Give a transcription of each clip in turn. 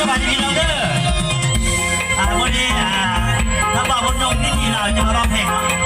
สบายดีเราเด้ออ่าวันนี้อ่าถ้าบอกบนนงที่ดีเราจะร้องเพลงเรา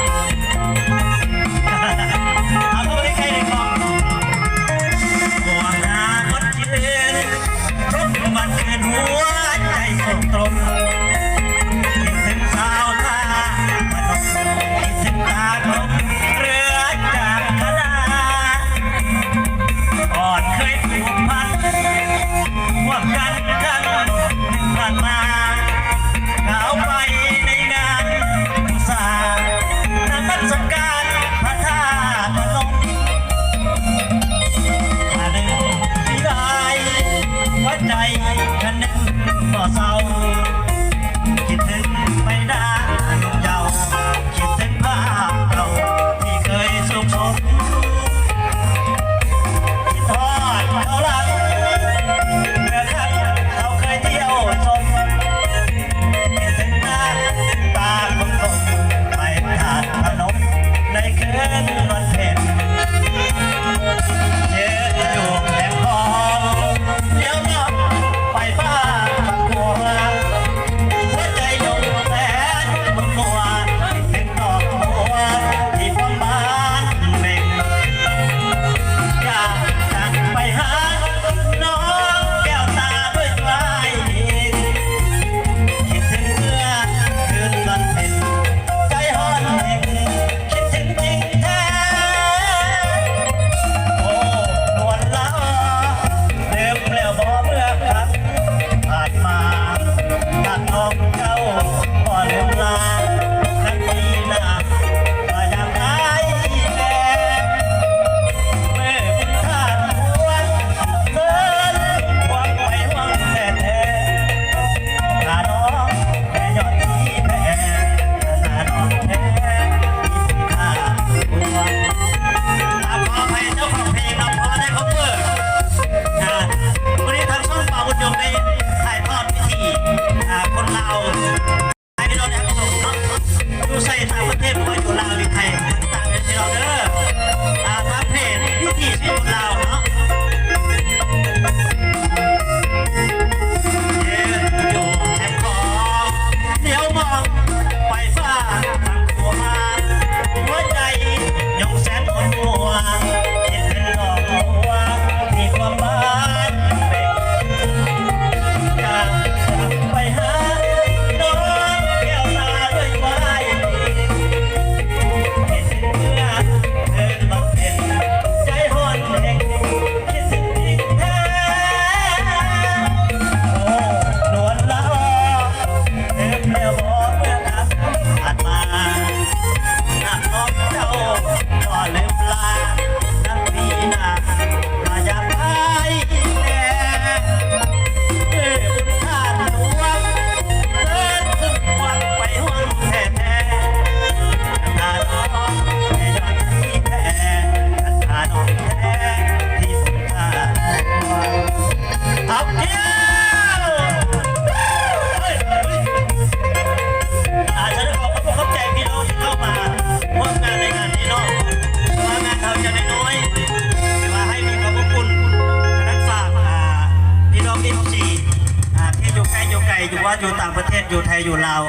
ือว่าอยู่ต่างประเทศอยู่ไทยอยู่ลาว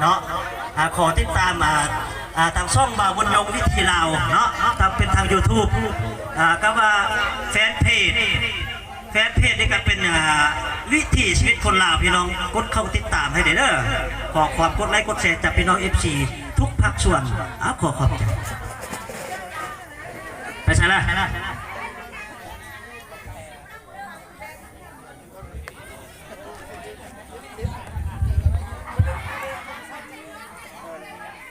เนาะขอติดตามทางช่องบาบุญยงวิธีลาวเนาะทำเป็นทางยูทูบก็ว่าแฟนเพจแฟนเพจนี่ก็เป็นวิถีชีวิตคนลาวพี่น้องกดเข้าติดตามให้เด้อขอความกดไลค์กดแชร์จากพี่น้องเอฟซีทุกภาคส่วนอขอขอบใจไปใช่ไหม